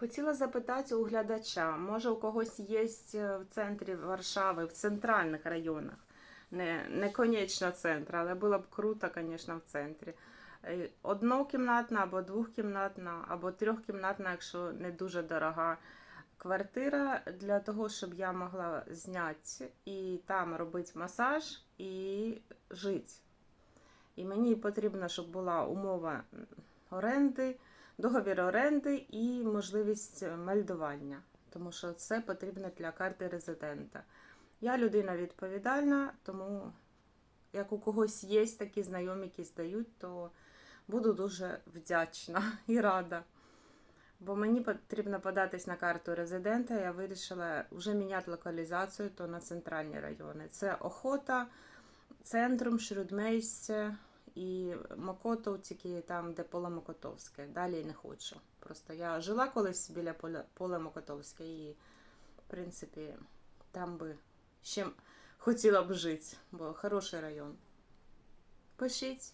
Хотіла запитати у глядача, може у когось є в центрі Варшави, в центральних районах, не, не конечно центр, але було б круто, звісно, в центрі. Е, Однокімнатна або двохкімнатна, або трьохкімнатна, якщо не дуже дорога квартира, для того, щоб я могла зняти і там робити масаж і жити. І мені потрібно, щоб була умова оренди, договір оренди і можливість мельдування, тому що це потрібно для карти резидента. Я людина відповідальна, тому як у когось є такі знайомі, які здають, то буду дуже вдячна і рада. Бо мені потрібно податись на карту резидента. Я вирішила вже міняти локалізацію то на центральні райони. Це Охота, центром, Шрюдмейсце і Мокотовці, там, де поле Мокотовське. Далі не хочу. Просто я жила колись біля поля, поле Мокотовське і, в принципі, там би ще хотіла б жити, бо хороший район. Пишіть.